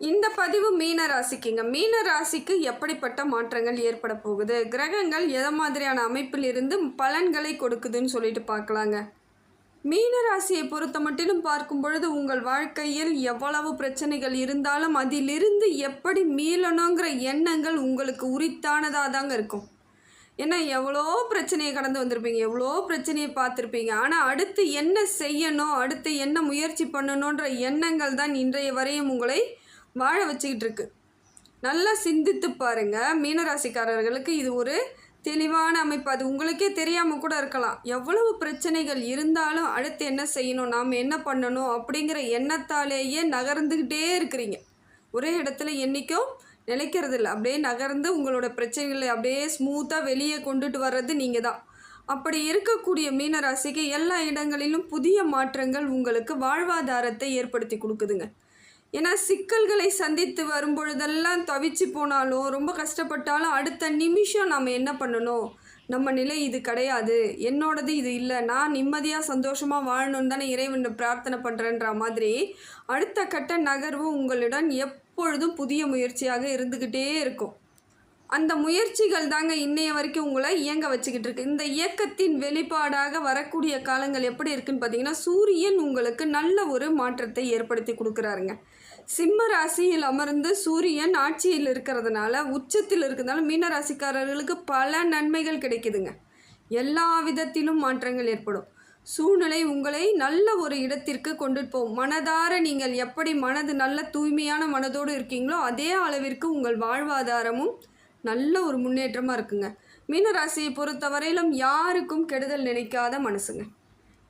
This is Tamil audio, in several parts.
இந்த பதிவு மீன ராசிக்குங்க. மீன ராசிக்கு எப்படிப்பட்ட மாற்றங்கள் ஏற்பட போகுது? கிரகங்கள் எதை மாதிரியான அமைப்பில் இருந்து பலன்களை கொடுக்குதுன்னு சொல்லிட்டு பார்க்கலாங்க. மீன ராசியை பொறுத்த மட்டிலும் பார்க்கும் பொழுது உங்கள் வாழ்க்கையில் எவ்வளவு பிரச்சனைகள் இருந்தாலும் அதிலிருந்து எப்படி மீளணுங்கிற எண்ணங்கள் உங்களுக்கு உரித்தானதாக தாங்க இருக்கும். ஏன்னா எவ்வளோ பிரச்சனையை கடந்து வந்திருப்பீங்க. எவ்வளோ பிரச்சனையை பார்த்துருப்பீங்க. ஆனால் அடுத்து என்ன செய்யணும்? அடுத்து என்ன முயற்சி பண்ணணுன்ற எண்ணங்கள் தான் இன்றைய வரையும் உங்களை வாழ வச்சுக்கிட்டு இருக்கு நல்லா சிந்தித்து பாருங்க. மீனராசிக்காரர்களுக்கு இது ஒரு தெளிவான அமைப்பு. அது உங்களுக்கே தெரியாமல் கூட இருக்கலாம். எவ்வளவு பிரச்சனைகள் இருந்தாலும் அடுத்து என்ன செய்யணும்? நாம் என்ன பண்ணணும்? அப்படிங்கிற எண்ணத்தாலேயே நகர்ந்துக்கிட்டே இருக்கிறீங்க. ஒரே இடத்துல என்றைக்கும் நிலைக்கிறது இல்லை அப்படியே நகர்ந்து உங்களோட பிரச்சனைகளை அப்படியே ஸ்மூத்தாக வெளியே கொண்டுட்டு வர்றது நீங்கள் தான். அப்படி இருக்கக்கூடிய மீனராசிக்கு எல்லா இடங்களிலும் புதிய மாற்றங்கள் உங்களுக்கு வாழ்வாதாரத்தை ஏற்படுத்தி கொடுக்குதுங்க. ஏன்னா சிக்கல்களை சந்தித்து வரும்பொழுதெல்லாம் தவிச்சு போனாலும் ரொம்ப கஷ்டப்பட்டாலும் அடுத்த நிமிஷம் நம்ம என்ன பண்ணணும்? நம்ம நிலை இது கிடையாது. என்னோடது இது இல்லை. நான் நிம்மதியாக சந்தோஷமாக வாழணும்னு தானே இறைவன் பிரார்த்தனை பண்ணுறேன்ற மாதிரி அடுத்த கட்ட நகர்வு உங்களிடம் எப்பொழுதும் புதிய முயற்சியாக இருந்துக்கிட்டே இருக்கும். அந்த முயற்சிகள் தாங்க இன்னைய வரைக்கும் உங்களை இயங்க வச்சுக்கிட்டு இருக்கு. இந்த இயக்கத்தின் வெளிப்பாடாக வரக்கூடிய காலங்கள் எப்படி இருக்குன்னு பார்த்தீங்கன்னா சூரியன் உங்களுக்கு நல்ல ஒரு மாற்றத்தை ஏற்படுத்தி கொடுக்குறாருங்க. சிம்ம ராசியில் அமர்ந்து சூரியன் ஆட்சியில் இருக்கிறதுனால உச்சத்தில் இருக்கிறதுனால மீன ராசிக்காரர்களுக்கு பல நன்மைகள் கிடைக்குதுங்க. எல்லா விதத்திலும் மாற்றங்கள் ஏற்படும். சூழ்நிலை உங்களை நல்ல ஒரு இடத்திற்கு கொண்டு போகும். மனதார நீங்கள் எப்படி மனது நல்ல தூய்மையான மனதோடு இருக்கீங்களோ அதே அளவிற்கு உங்கள் வாழ்வாதாரமும் நல்ல ஒரு முன்னேற்றமாக இருக்குங்க. மீனராசியை பொறுத்தவரையிலும் யாருக்கும் கெடுதல் நினைக்காத மனசுங்க.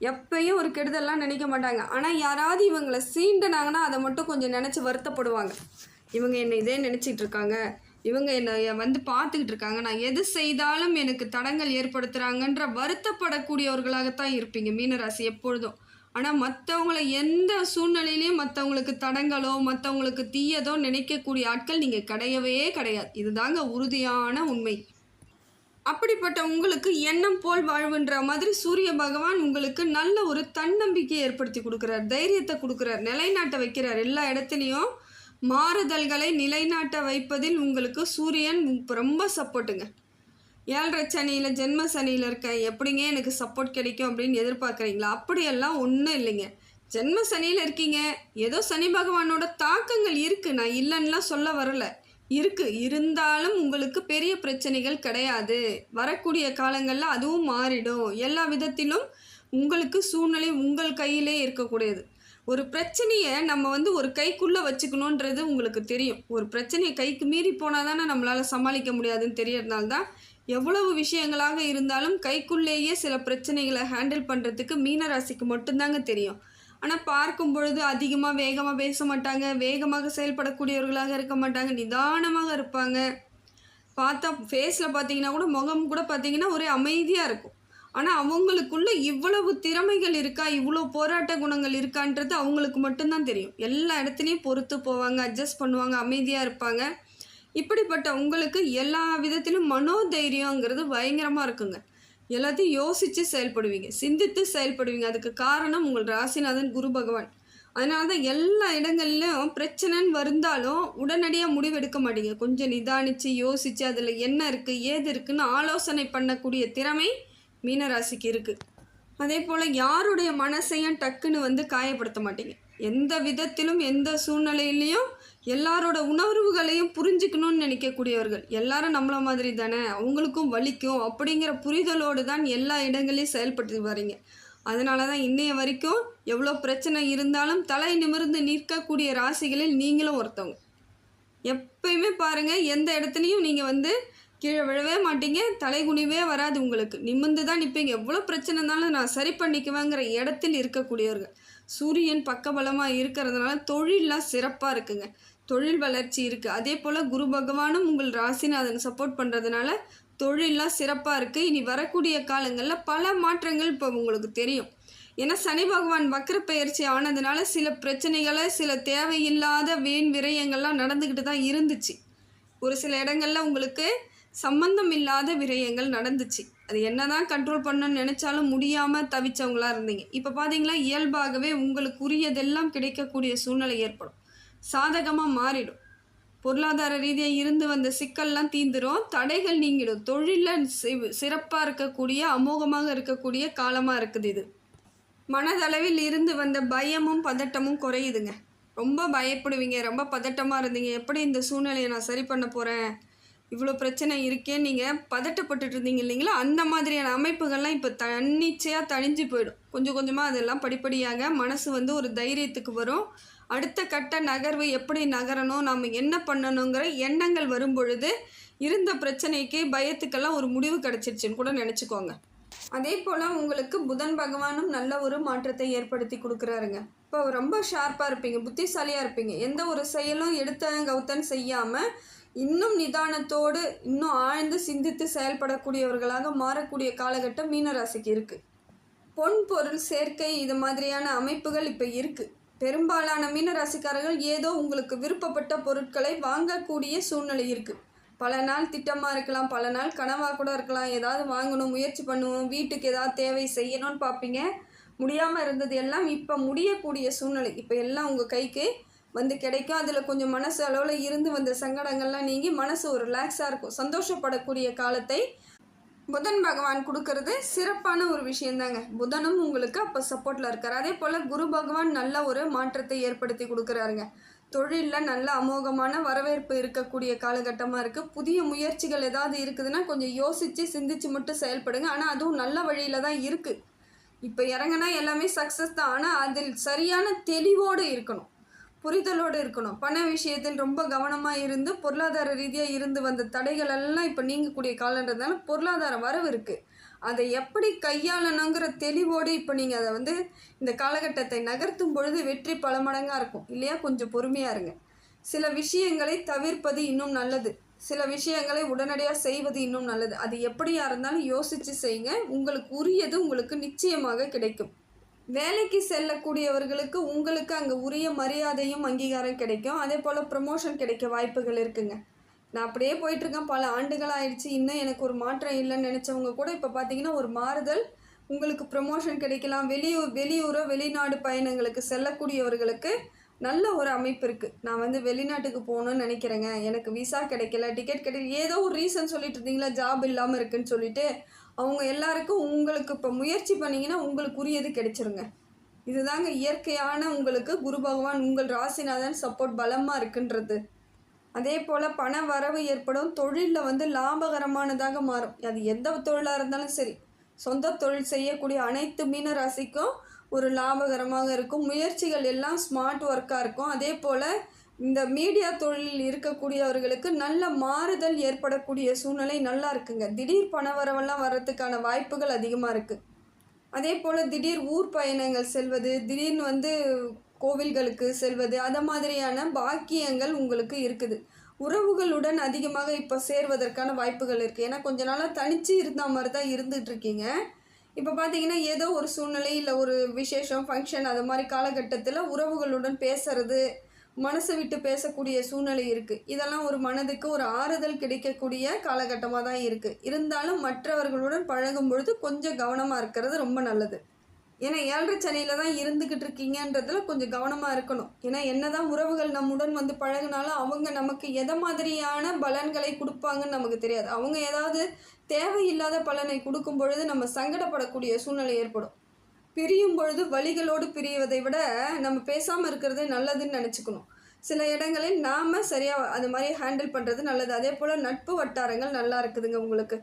எப்பயும் ஒரு கெடுதல்லாம் நினைக்க மாட்டாங்க. ஆனால் யாராவது இவங்களை சீண்டுனாங்கன்னா அதை மட்டும் கொஞ்சம் நினச்சி வருத்தப்படுவாங்க. இவங்க என்னை இதே நினச்சிட்டு இருக்காங்க. இவங்க என்னை வந்து பார்த்துக்கிட்டு இருக்காங்க. நான் எது செய்தாலும் எனக்கு தடங்கள் ஏற்படுத்துகிறாங்கன்ற வருத்தப்படக்கூடியவர்களாகத்தான் இருப்பீங்க மீனராசி எப்பொழுதும். ஆனால் மற்றவங்கள எந்த சூழ்நிலையிலையும் மற்றவங்களுக்கு தடங்களோ மற்றவங்களுக்கு தீயதோ நினைக்கக்கூடிய ஆட்கள் நீங்கள் கிடையவே கிடையாது. இதுதாங்க உறுதியான உண்மை. அப்படிப்பட்ட உங்களுக்கு எண்ணம் போல் வாழ்வுன்ற மாதிரி சூரிய பகவான் உங்களுக்கு நல்ல ஒரு தன்னம்பிக்கையை ஏற்படுத்தி கொடுக்குறார் தைரியத்தை கொடுக்குறார் நிலைநாட்ட வைக்கிறார். எல்லா இடத்துலையும் மாறுதல்களை நிலைநாட்ட வைப்பதில் உங்களுக்கு சூரியன் ரொம்ப சப்போர்ட்டுங்க ஏழரை சனியில் ஜென்ம சனியில் இருக்கேன் எப்படிங்க எனக்கு சப்போர்ட் கிடைக்கும் அப்படின்னு எதிர்பார்க்குறீங்களா? அப்படியெல்லாம் ஒன்றும் இல்லைங்க. ஜென்ம சனியில் இருக்கீங்க. ஏதோ சனி பகவானோட தாக்கங்கள் இருக்குது நான் இல்லைன்னுலாம் சொல்ல வரலை. இருக்குது இருந்தாலும் உங்களுக்கு பெரிய பிரச்சனைகள் கிடையாது. வரக்கூடிய காலங்களில் அதுவும் மாறிடும். எல்லா விதத்திலும் உங்களுக்கு சூழ்நிலை உங்கள் கையிலே இருக்கக்கூடியது. ஒரு பிரச்சனையை நம்ம வந்து ஒரு கைக்குள்ளே வச்சுக்கணுன்றது உங்களுக்கு தெரியும். ஒரு பிரச்சனையை கைக்கு மீறி போனால் தானே நம்மளால் சமாளிக்க முடியாதுன்னு தெரியறதுனால தான் எவ்வளவு விஷயங்களாக இருந்தாலும் கைக்குள்ளேயே சில பிரச்சனைகளை ஹேண்டில் பண்ணுறதுக்கு மீனராசிக்கு மட்டும்தாங்க தெரியும். ஆனால் பார்க்கும் பொழுது அதிகமாக வேகமாக பேச மாட்டாங்க. வேகமாக செயல்படக்கூடியவர்களாக இருக்க மாட்டாங்க. நிதானமாக இருப்பாங்க. பார்த்தா ஃபேஸில் பார்த்தீங்கன்னா கூட முகம் கூட பார்த்தீங்கன்னா ஒரே அமைதியாக இருக்கும். ஆனால் அவங்களுக்குள்ள இவ்வளவு திறமைகள் இருக்கா? இவ்வளோ போராட்ட குணங்கள் இருக்கான்றது அவங்களுக்கு மட்டும்தான் தெரியும். எல்லா இடத்துலையும் பொறுத்து போவாங்க அட்ஜஸ்ட் பண்ணுவாங்க அமைதியாக இருப்பாங்க. இப்படிப்பட்ட உங்களுக்கு எல்லா விதத்திலும் மனோதைரியங்கிறது பயங்கரமாக இருக்குங்க. எல்லாத்தையும் யோசித்து செயல்படுவீங்க. சிந்தித்து செயல்படுவீங்க. அதுக்கு காரணம் உங்கள் ராசிநாதன் குரு பகவான். அதனால தான் எல்லா இடங்கள்லையும் பிரச்சனைன்னு வருந்தாலும் உடனடியாக முடிவெடுக்க மாட்டீங்க. கொஞ்சம் நிதானித்து யோசித்து அதில் என்ன இருக்குது ஏது இருக்குதுன்னு ஆலோசனை பண்ணக்கூடிய திறமை மீனராசிக்கு இருக்குது அதே போல் யாருடைய மனசையும் டக்குன்னு வந்து காயப்படுத்த மாட்டீங்க. எந்த விதத்திலும் எந்த சூழ்நிலையிலையும் எல்லாரோட உணர்வுகளையும் புரிஞ்சுக்கணும்னு நினைக்கக்கூடியவர்கள். எல்லாரும் நம்மள மாதிரி தானே? அவங்களுக்கும் வலிக்கும். அப்படிங்கிற புரிதலோடு தான் எல்லா இடங்களையும் செயல்பட்டு வரீங்க. அதனால தான் இன்னைய வரைக்கும் எவ்வளோ பிரச்சனை இருந்தாலும் தலை நிமிர்ந்து நிற்கக்கூடிய ராசிகளில் நீங்களும் ஒருத்தவங்க. எப்பயுமே பாருங்கள் எந்த இடத்துலையும் நீங்கள் வந்து கீழே விழவே மாட்டீங்க. தலைகுனிவே வராது உங்களுக்கு. நிமிர்ந்து தான் நிற்பீங்க எவ்வளோ பிரச்சனை இருந்தாலும் நான் சரி பண்ணிக்குவேங்கிற இடத்தில் இருக்கக்கூடியவர்கள். சூரியன் பக்கபலமாக இருக்கிறதுனால தொழிலெலாம் சிறப்பாக இருக்குங்க. தொழில் வளர்ச்சி இருக்குது அதே போல் குரு பகவானும் உங்கள் ராசிநாதன் சப்போர்ட் பண்ணுறதுனால தொழிலெலாம் சிறப்பாக இருக்குது இனி வரக்கூடிய காலங்களில் பல மாற்றங்கள் இப்போ உங்களுக்கு தெரியும். ஏன்னா சனி பகவான் வக்கர பயிற்சி ஆனதுனால சில பிரச்சனைகளை சில தேவையில்லாத வீண் விரயங்கள்லாம் நடந்துக்கிட்டு தான் இருந்துச்சு. ஒரு சில இடங்களில் உங்களுக்கு சம்பந்தம் இல்லாத விரயங்கள் நடந்துச்சு. அது என்னதான் கண்ட்ரோல் பண்ணணும்னு நினச்சாலும் முடியாமல் தவிச்சவங்களா இருந்தீங்க. இப்போ பார்த்தீங்களா இயல்பாகவே உங்களுக்கு உரியதெல்லாம் கிடைக்கக்கூடிய சூழ்நிலை ஏற்படும். சாதகமாக மாறிடும். பொருளாதார ரீதியாக இருந்து வந்த சிக்கல்லாம் தீந்துடும் தடைகள் நீங்கிடும். தொழிலில் சிறப்பாக இருக்கக்கூடிய அமோகமாக இருக்கக்கூடிய காலமாக இருக்குது இது. மனதளவில் இருந்து வந்த பயமும் பதட்டமும் குறையுதுங்க. ரொம்ப பயப்படுவீங்க. ரொம்ப பதட்டமாக இருந்தீங்க. எப்படி இந்த சூழ்நிலையை நான் சரி பண்ண போகிறேன் இவ்வளோ பிரச்சனை இருக்கே நீங்கள் பதட்டப்பட்டுட்டு இருந்தீங்க இல்லைங்களா? அந்த மாதிரியான அமைப்புகள்லாம் இப்போ தன்னிச்சையாக தணிஞ்சு போயிடும். கொஞ்சம் கொஞ்சமாக அதெல்லாம் படிப்படியாக மனசு வந்து ஒரு தைரியத்துக்கு வரும். அடுத்த கட்ட நகர்வு எப்படி நகரணும்? நாம் என்ன பண்ணணுங்கிற எண்ணங்கள் வரும் பொழுது இருந்த பிரச்சனைக்கு பயத்துக்கெல்லாம் ஒரு முடிவு கிடச்சிருச்சுன்னு கூட நினச்சிக்கோங்க. அதே போல் உங்களுக்கு புதன் பகவானும் நல்ல ஒரு மாற்றத்தை ஏற்படுத்தி கொடுக்குறாருங்க. இப்போ ரொம்ப ஷார்ப்பாக இருப்பீங்க புத்திசாலியாக இருப்பீங்க. எந்த ஒரு செயலும் எடுத்த கௌத்தன் செய்யாமல் இன்னும் நிதானத்தோடு இன்னும் ஆழ்ந்து சிந்தித்து செயல்படக்கூடியவர்களாக மாறக்கூடிய காலகட்டம் மீனராசிக்கு இருக்குது பொன் பொருள் சேர்க்கை இது மாதிரியான அமைப்புகள் இப்போ இருக்குது பெரும்பாலான மீன ராசிக்காரர்கள் ஏதோ உங்களுக்கு விருப்பப்பட்ட பொருட்களை வாங்கக்கூடிய சூழ்நிலை இருக்குது பல நாள் திட்டமாக இருக்கலாம் பல நாள் கனவாக கூட இருக்கலாம். ஏதாவது வாங்கணும் முயற்சி பண்ணுவோம் வீட்டுக்கு ஏதாவது தேவை செய்யணும்னு பார்ப்பீங்க. முடியாமல் இருந்தது எல்லாம் இப்போ முடியக்கூடிய சூழ்நிலை. இப்போ எல்லாம் உங்கள் கைக்கு வந்து கிடைக்கும். அதில் கொஞ்சம் மனசு அளவில் இருந்து வந்த சங்கடங்கள்லாம் நீங்கி மனசு ஒரு ரிலாக்ஸாக இருக்கும். சந்தோஷப்படக்கூடிய காலத்தை புதன் பகவான் கொடுக்கறது சிறப்பான ஒரு விஷயந்தாங்க. புதனும் உங்களுக்கு அப்போ சப்போர்ட்டில் இருக்கார். அதே போல் குரு பகவான் நல்ல ஒரு மாற்றத்தை ஏற்படுத்தி கொடுக்குறாருங்க. தொழிலில் நல்ல அமோகமான வரவேற்பு இருக்கக்கூடிய காலகட்டமாக இருக்குது புதிய முயற்சிகள் ஏதாவது இருக்குதுன்னா கொஞ்சம் யோசித்து சிந்திச்சு மட்டும் செயல்படுங்க. ஆனால் அதுவும் நல்ல வழியில் தான் இருக்குது இப்போ இறங்கினா எல்லாமே சக்ஸஸ் தான். ஆனால் அதில் சரியான தெளிவோடு இருக்கணும். புரிதலோடு இருக்கணும். பண விஷயத்தில் ரொம்ப கவனமாக இருந்து பொருளாதார ரீதியாக இருந்து வந்த தடைகள் எல்லாம் இப்போ நீங்கக்கூடிய காலன்றதுனால பொருளாதார வரவு இருக்குது அதை எப்படி கையாளணுங்கிற தெளிவோடு இப்போ நீங்கள் அதை வந்து இந்த காலகட்டத்தை நகர்த்தும் பொழுது வெற்றி பல மடங்காக இருக்கும். இல்லையா? கொஞ்சம் பொறுமையாக இருங்க. சில விஷயங்களை தவிர்ப்பது இன்னும் நல்லது. சில விஷயங்களை உடனடியாக செய்வது இன்னும் நல்லது. அது எப்படியா இருந்தாலும் யோசித்து செய்யுங்க. உங்களுக்கு உரியது உங்களுக்கு நிச்சயமாக கிடைக்கும். வேலைக்கு செல்லக்கூடியவர்களுக்கு உங்களுக்கு அங்கே உரிய மரியாதையும் அங்கீகாரம் கிடைக்கும். அதே போல் ப்ரமோஷன் கிடைக்க வாய்ப்புகள் இருக்குங்க. நான் அப்படியே போயிட்டுருக்கேன். பல ஆண்டுகள் ஆயிடுச்சு இன்னும் எனக்கு ஒரு மாற்றம் இல்லைன்னு நினச்சவங்க கூட இப்போ பார்த்தீங்கன்னா ஒரு மாறுதல். உங்களுக்கு ப்ரமோஷன் கிடைக்கலாம். வெளியூர் வெளியூரோ வெளிநாடு பயணங்களுக்கு செல்லக்கூடியவர்களுக்கு நல்ல ஒரு அமைப்பு இருக்குது நான் வந்து வெளிநாட்டுக்கு போகணுன்னு நினைக்கிறேங்க. எனக்கு விசா கிடைக்கல டிக்கெட் கிடைக்கல ஏதோ ஒரு ரீசன் சொல்லிட்டு இருந்தீங்களா ஜாப் இல்லாமல் இருக்குன்னு சொல்லிட்டு அவங்க எல்லாருக்கும் உங்களுக்கு இப்போ முயற்சி பண்ணிங்கன்னா உங்களுக்கு உரியது கிடைச்சிருங்க. இதுதாங்க இயற்கையான உங்களுக்கு குரு பகவான் உங்கள் ராசிநாதன் சப்போர்ட் பலமாக இருக்குன்றது. அதே போல் பண வரவு ஏற்படும். தொழிலில் வந்து லாபகரமானதாக மாறும். அது எந்த தொழிலாக இருந்தாலும் சரி. சொந்த தொழில் செய்யக்கூடிய அனைத்து மீன ராசிக்கும் ஒரு லாபகரமாக இருக்கும். முயற்சிகள் எல்லாம் ஸ்மார்ட் ஒர்க்காக இருக்கும். அதே போல் இந்த மீடியா தொழிலில் இருக்கக்கூடியவர்களுக்கு நல்ல மாறுதல் ஏற்படக்கூடிய சூழ்நிலை நல்லா இருக்குங்க. திடீர் பண வரவெல்லாம் வர்றதுக்கான வாய்ப்புகள் அதிகமாக இருக்குது அதே போல் திடீர் ஊர் பயணங்கள் செல்வது திடீர்னு வந்து கோவில்களுக்கு செல்வது அது மாதிரியான பாக்கியங்கள் உங்களுக்கு இருக்குது. உறவுகளுடன் அதிகமாக இப்போ சேர்வதற்கான வாய்ப்புகள் இருக்குது ஏன்னா கொஞ்ச நாளாக தனித்து இருந்த மாதிரி தான் இருந்துகிட்ருக்கீங்க இப்போ பார்த்தீங்கன்னா ஏதோ ஒரு சூழ்நிலை இல்லை ஒரு விசேஷம் ஃபங்க்ஷன் அது மாதிரி காலகட்டத்தில் உறவுகளுடன் பேசுறது மனசை விட்டு பேசக்கூடிய சூழ்நிலை இருக்குது இதெல்லாம் ஒரு மனதுக்கு ஒரு ஆறுதல் கிடைக்கக்கூடிய காலகட்டமாக தான் இருக்குது இருந்தாலும் மற்றவர்களுடன் பழகும் பொழுது கொஞ்சம் கவனமாக இருக்கிறது ரொம்ப நல்லது. ஏன்னா ஏழரை சனியில் தான் இருந்துக்கிட்டு இருக்கீங்கன்றதுல கொஞ்சம் கவனமாக இருக்கணும். ஏன்னா என்னதான் உறவுகள் நம்முடன் வந்து பழகினாலும் அவங்க நமக்கு எதை மாதிரியான பலன்களை கொடுப்பாங்கன்னு நமக்கு தெரியாது. அவங்க ஏதாவது தேவையில்லாத பலனை கொடுக்கும் பொழுது நம்ம சங்கடப்படக்கூடிய சூழ்நிலை ஏற்படும். பிரியும் பொழுது வழிகளோடு பிரிவதை விட நம்ம பேசாமல் இருக்கிறது நல்லதுன்னு நினச்சிக்கணும். சில இடங்களில் நாம் சரியாக அது மாதிரி ஹேண்டில் பண்ணுறது நல்லது. அதே போல் நட்பு வட்டாரங்கள் நல்லா இருக்குதுங்க உங்களுக்கு.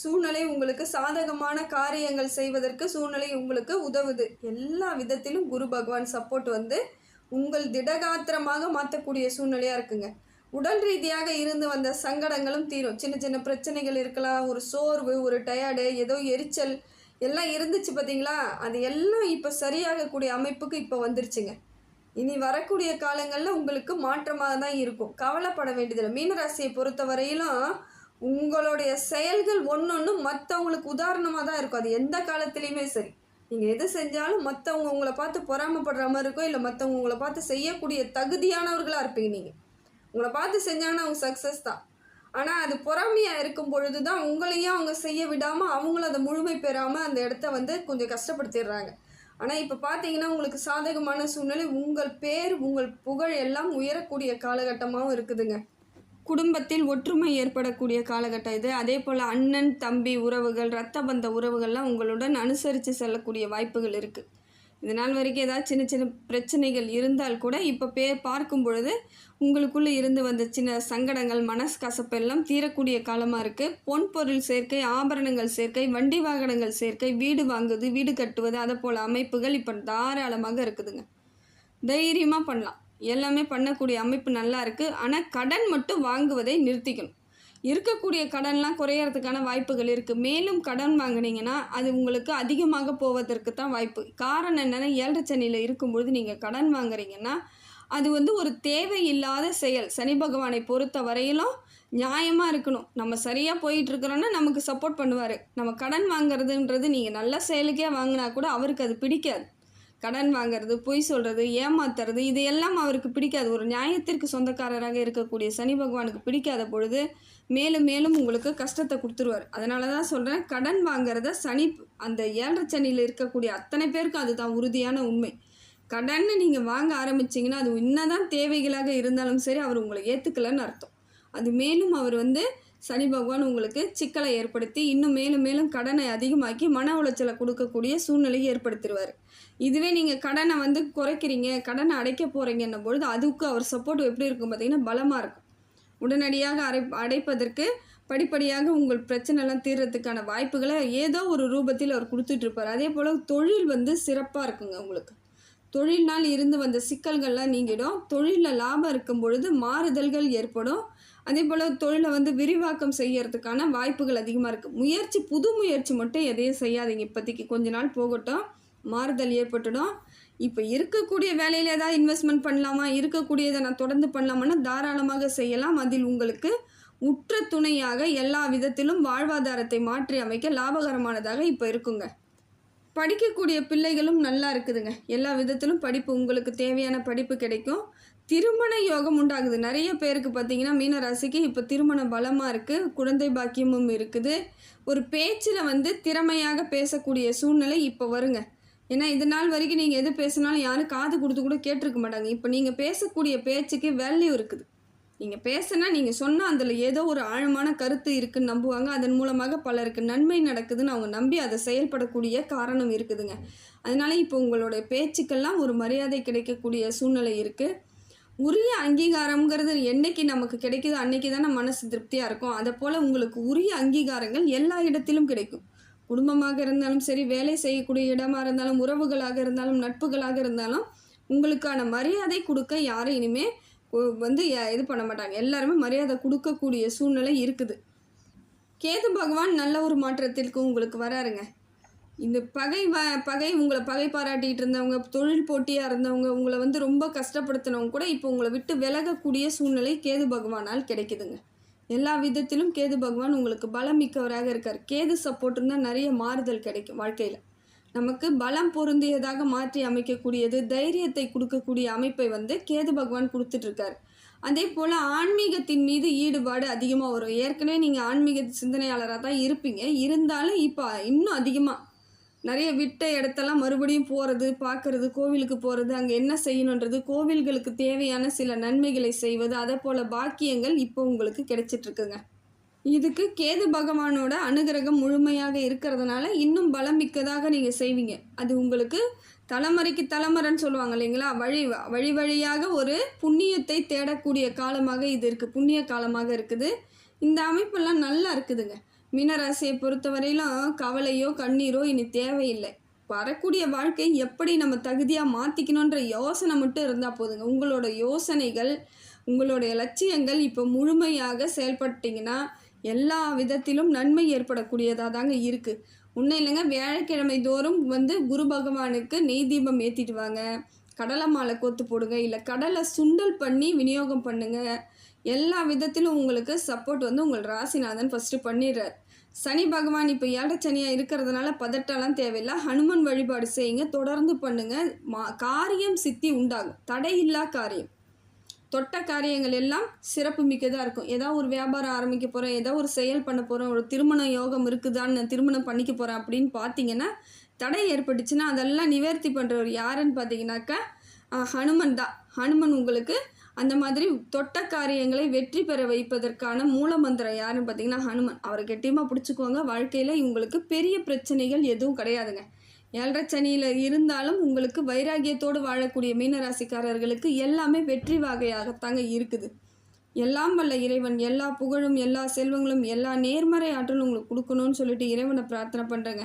சூழ்நிலை உங்களுக்கு சாதகமான காரியங்கள் செய்வதற்கு சூழ்நிலை உங்களுக்கு உதவுது. எல்லா விதத்திலும் குரு பகவான் சப்போர்ட் வந்து உங்கள் திடகாத்திரமாக மாற்றக்கூடிய சூழ்நிலையாக இருக்குங்க. உடல் ரீதியாக இருந்து வந்த சங்கடங்களும் தீரும். சின்ன சின்ன பிரச்சனைகள் இருக்கலாம். ஒரு சோர்வு ஒரு டயர்டு ஏதோ எரிச்சல் எல்லாம் இருந்துச்சு பார்த்தீங்களா அது எல்லாம் இப்போ சரியாகக்கூடிய அமைப்புக்கு இப்போ வந்துருச்சுங்க. இனி வரக்கூடிய காலங்களில் உங்களுக்கு மாற்றமாக தான் இருக்கும். கவலைப்பட வேண்டியதில்லை. மீனராசியை பொறுத்த வரையிலும் உங்களுடைய செயல்கள் ஒன்று மற்றவங்களுக்கு உதாரணமாக தான் இருக்கும். அது எந்த காலத்துலேயுமே சரி. நீங்கள் எது செஞ்சாலும் மற்றவங்க உங்களை பார்த்து பொறாமப்படுற மாதிரி இருக்கும் இல்லை மற்றவங்க உங்களை பார்த்து செய்யக்கூடிய தகுதியானவர்களாக இருப்பீங்க நீங்கள் உங்களை பார்த்து செஞ்சாங்கன்னா அவங்க சக்ஸஸ் தான். ஆனால் அது பொறாமையாக இருக்கும் பொழுது தான் உங்களையும் அவங்க செய்ய விடாமல் அவங்களும் அதை முழுமை பெறாமல் அந்த இடத்த வந்து கொஞ்சம் கஷ்டப்படுத்திடுறாங்க. ஆனால் இப்போ பார்த்தீங்கன்னா உங்களுக்கு சாதகமான சூழ்நிலை உங்கள் பேர் உங்கள் புகழ் எல்லாம் உயரக்கூடிய காலகட்டமாகவும் இருக்குதுங்க. குடும்பத்தில் ஒற்றுமை ஏற்படக்கூடிய காலகட்டம் இது. அதே போல் அண்ணன் தம்பி உறவுகள் இரத்த பந்த உறவுகள்லாம் உங்களுடன் அனுசரித்து செல்லக்கூடிய வாய்ப்புகள் இருக்குது இது நாள் வரைக்கும் ஏதாவது சின்ன சின்ன பிரச்சனைகள் இருந்தால் கூட இப்போ பே பார்க்கும் பொழுது உங்களுக்குள்ளே இருந்து வந்த சின்ன சங்கடங்கள் மனஸ்கசப்பு எல்லாம் தீரக்கூடிய காலமாக இருக்குது பொன் பொருள் சேர்க்கை ஆபரணங்கள் சேர்க்கை வண்டி வாகனங்கள் சேர்க்கை வீடு வாங்குவது வீடு கட்டுவது அதை போல் அமைப்புகள் இப்போ தாராளமாக இருக்குதுங்க. தைரியமாக பண்ணலாம். எல்லாமே பண்ணக்கூடிய அமைப்பு நல்லா இருக்குது ஆனால் கடன் மட்டும் வாங்குவதை நிறுத்திக்கணும். இருக்கக்கூடிய கடன்லாம் குறையறதுக்கான வாய்ப்புகள் இருக்குது மேலும் கடன் வாங்குனீங்கன்னா அது உங்களுக்கு அதிகமாக போவதற்கு தான் வாய்ப்பு. காரணம் என்னென்னா ஏழரை சனியில் இருக்கும்பொழுது நீங்கள் கடன் வாங்குறீங்கன்னா அது வந்து ஒரு தேவையில்லாத செயல். சனி பகவானை பொறுத்த வரையிலும் நியாயமாக இருக்கணும். நம்ம சரியாக போயிட்டுருக்குறோன்னா நமக்கு சப்போர்ட் பண்ணுவார். நம்ம கடன் வாங்குறதுன்றது நீங்கள் நல்ல செயலுக்கே வாங்கினா கூட அவருக்கு அது பிடிக்காது. கடன் வாங்குறது பொய் சொல்கிறது ஏமாத்துறது இது எல்லாம் அவருக்கு பிடிக்காது. ஒரு நியாயத்திற்கு சொந்தக்காரராக இருக்கக்கூடிய சனி பகவானுக்கு பிடிக்காத பொழுது மேலும் மேலும் உங்களுக்கு கஷ்டத்தை கொடுத்துருவார். அதனால தான் சொல்கிறேன் கடன் வாங்கிறத சனி அந்த ஏழரை சனியில் இருக்கக்கூடிய அத்தனை பேருக்கும் அதுதான் உறுதியான உண்மை. கடன்னு நீங்கள் வாங்க ஆரம்பிச்சிங்கன்னா அது என்னதான் தேவைகளாக இருந்தாலும் சரி அவர் உங்களை ஏற்றுக்கலன்னு அர்த்தம். அது மேலும் அவர் வந்து சனி பகவான் உங்களுக்கு சிக்கலை ஏற்படுத்தி இன்னும் மேலும் மேலும் கடனை அதிகமாக்கி மன உளைச்சலை கொடுக்கக்கூடிய சூழ்நிலையை ஏற்படுத்திடுவார். இதுவே நீங்கள் கடனை வந்து குறைக்கிறீங்க கடனை அடைக்க போகிறீங்கன்னும் பொழுது அதுக்கு அவர் சப்போர்ட் எப்படி இருக்கும் பார்த்திங்கன்னா பலமாக இருக்கும். உடனடியாக அடை அடைப்பதற்கு படிப்படியாக உங்கள் பிரச்சனைலாம் தீர்றதுக்கான வாய்ப்புகளை ஏதோ ஒரு ரூபத்தில் அவர் கொடுத்துட்ருப்பார் அதே போல் தொழில் வந்து சிறப்பாக இருக்குங்க உங்களுக்கு. தொழில்னால் இருந்து வந்த சிக்கல்கள்லாம் நீங்கிடும். தொழிலில் லாபம் இருக்கும் பொழுது மாறுதல்கள் ஏற்படும். அதே போல் தொழிலை வந்து விரிவாக்கம் செய்யறதுக்கான வாய்ப்புகள் அதிகமாக இருக்குது முயற்சி புது முயற்சி மட்டும் எதையும் செய்யாதீங்க. இப்போதைக்கு கொஞ்ச நாள் போகட்டும் மாறுதல் ஏற்பட்டுடும். இப்போ இருக்கக்கூடிய வேலையில் ஏதாவது இன்வெஸ்ட்மெண்ட் பண்ணலாமா? இருக்கக்கூடியதை நான் தொடர்ந்து பண்ணலாமான்னா தாராளமாக செய்யலாம். அதில் உங்களுக்கு உற்ற துணையாக எல்லா விதத்திலும் வாழ்வாதாரத்தை மாற்றி அமைக்க லாபகரமானதாக இப்போ இருக்குங்க. படிக்கக்கூடிய பிள்ளைகளும் நல்லா இருக்குதுங்க. எல்லா விதத்திலும் படிப்பு உங்களுக்கு தேவையான படிப்பு கிடைக்கும். திருமண யோகம் உண்டாகுது. நிறைய பேருக்கு பார்த்தீங்கன்னா மீனராசிக்கு இப்போ திருமணம் பலமாக இருக்குது குழந்தை பாக்கியமும் இருக்குது. ஒரு பேச்சில் வந்து திறமையாக பேசக்கூடிய சூழ்நிலை இப்போ வருங்க. ஏன்னா இது நாள் வரைக்கும் நீங்கள் எது பேசினாலும் யாரும் காது கொடுத்து கூட கேட்டிருக்க மாட்டாங்க. இப்போ நீங்கள் பேசக்கூடிய பேச்சுக்கு வேல்யூ இருக்குது. நீங்கள் பேசுனா நீங்கள் சொன்னால் அதில் ஏதோ ஒரு ஆழமான கருத்து இருக்குன்னு நம்புவாங்க. அதன் மூலமாக பலருக்கு நன்மை நடக்குதுன்னு அவங்க நம்பி அதை செயல்படக்கூடிய காரணம் இருக்குதுங்க. அதனால இப்போ உங்களுடைய பேச்சுக்கெல்லாம் ஒரு மரியாதை கிடைக்கக்கூடிய சூழ்நிலை இருக்குது உரிய அங்கீகாரம்ங்கிறது என்னைக்கு நமக்கு கிடைக்குதோ அன்னைக்கு தானே மனசு திருப்தியாக இருக்கும். அதை போல் உங்களுக்கு உரிய அங்கீகாரங்கள் எல்லா இடத்திலும் கிடைக்கும். குடும்பமாக இருந்தாலும் சரி வேலை செய்யக்கூடிய இடமாக இருந்தாலும் உறவுகளாக இருந்தாலும் நட்புகளாக இருந்தாலும் உங்களுக்கான மரியாதை கொடுக்க யாரும் இனிமே வந்து இது பண்ண மாட்டாங்க. எல்லாருமே மரியாதை கொடுக்கக்கூடிய சூழ்நிலை இருக்குது. கேது பகவான் நல்ல ஒரு மாற்றத்திற்கு உங்களுக்கு வராருங்க. இந்த பகை வ பகை உங்களை பகை பாராட்டிகிட்டு இருந்தவங்க தொழில் போட்டியாக இருந்தவங்க உங்களை வந்து ரொம்ப கஷ்டப்படுத்தினவங்க கூட இப்போ உங்களை விட்டு விலகக்கூடிய சூழ்நிலை கேது பகவானால் கிடைக்குதுங்க. எல்லா விதத்திலும் கேது பகவான் உங்களுக்கு பலம் மிக்கவராக இருக்கார். கேது சப்போர்ட் இருந்தால் நிறைய மாறுதல் கிடைக்கும் வாழ்க்கையில். நமக்கு பலம் பொருந்தியதாக மாற்றி அமைக்கக்கூடியது தைரியத்தை கொடுக்கக்கூடிய அமைப்பை வந்து கேது பகவான் கொடுத்துட்ருக்கார். அதே போல் ஆன்மீகத்தின் மீது ஈடுபாடு அதிகமாக வரும். ஏற்கனவே நீங்கள் ஆன்மீக சிந்தனையாளராக தான் இருப்பீங்க. இருந்தாலும் இப்போ இன்னும் அதிகமாக நிறைய விட்ட இடத்தெல்லாம் மறுபடியும் போகிறது பார்க்கறது கோவிலுக்கு போகிறது அங்கே என்ன செய்யணுன்றது கோவில்களுக்கு தேவையான சில நன்மைகளை செய்வது அதை போல் பாக்கியங்கள் இப்போ உங்களுக்கு கிடைச்சிட்ருக்குங்க. இதுக்கு கேது பகவானோட அனுகிரகம் முழுமையாக இருக்கிறதுனால இன்னும் பலம் மிக்கதாக நீங்கள் செய்வீங்க. அது உங்களுக்கு தலைமுறைக்கு தலைமுறைன்னு சொல்லுவாங்க இல்லைங்களா? வழி வழி வழியாக ஒரு புண்ணியத்தை தேடக்கூடிய காலமாக இது இருக்குது புண்ணிய காலமாக இருக்குது. இந்த அமைப்பெல்லாம் நல்லா இருக்குதுங்க. மீனராசியை பொறுத்தவரையிலும் கவலையோ கண்ணீரோ இனி தேவையில்லை. வரக்கூடிய வாழ்க்கை எப்படி நம்ம தகுதியாக மாற்றிக்கணுன்ற யோசனை மட்டும் இருந்தால் போதுங்க. உங்களோட யோசனைகள் உங்களுடைய லட்சியங்கள் இப்போ முழுமையாக செயல்பட்டீங்கன்னா எல்லா விதத்திலும் நன்மை ஏற்படக்கூடியதாக தாங்க இருக்குது ஒன்றும் இல்லைங்க வியாழக்கிழமை தோறும் வந்து குரு பகவானுக்கு நெய் தீபம் ஏற்றிட்டு வாங்க. கடலை மாலை கோத்து போடுங்க இல்லை கடலை சுண்டல் பண்ணி விநியோகம் பண்ணுங்க. எல்லா விதத்திலும் உங்களுக்கு சப்போர்ட் வந்து உங்கள் ராசிநாதன் ஃபஸ்ட்டு பண்ணிடுறார். சனி பகவான் இப்போ ஏழச்சனியாக இருக்கிறதுனால பதட்டம்லாம் தேவையில்லை. ஹனுமன் வழிபாடு செய்யுங்க தொடர்ந்து பண்ணுங்கள் மா காரியம் சித்தி உண்டாகும். தடையில்லா காரியம். தொட்ட காரியங்கள் எல்லாம் சிறப்பு மிக்கதாக இருக்கும். ஏதோ ஒரு வியாபாரம் ஆரம்பிக்க போகிறேன் ஏதாவது ஒரு செயல் பண்ண போகிறோம் ஒரு திருமண யோகம் இருக்குதான்னு நான் திருமணம் பண்ணிக்க போகிறேன் அப்படின்னு பார்த்தீங்கன்னா தடை ஏற்பட்டுச்சுன்னா அதெல்லாம் நிவர்த்தி பண்ணுறவர் யாருன்னு பார்த்தீங்கன்னாக்கா ஹனுமன் தான். ஹனுமன் உங்களுக்கு அந்த மாதிரி தொட்ட காரியங்களை வெற்றி பெற வைப்பதற்கான மூலமந்திரம் யாருன்னு பார்த்தீங்கன்னா ஹனுமன். அவரை கெட்டியமாக பிடிச்சிக்கோங்க. வாழ்க்கையில் உங்களுக்கு பெரிய பிரச்சனைகள் எதுவும் கிடையாதுங்க. ஏழரை சனியில் இருந்தாலும் உங்களுக்கு வைராகியத்தோடு வாழக்கூடிய மீனராசிக்காரர்களுக்கு எல்லாமே வெற்றி வகையாகத்தாங்க இருக்குது. எல்லாம் வல்ல இறைவன். எல்லா புகழும் எல்லா செல்வங்களும் எல்லா நேர்மறை ஆற்றலும் உங்களுக்கு கொடுக்கணும்னு சொல்லிட்டு இறைவனை பிரார்த்தனை பண்ணுறேங்க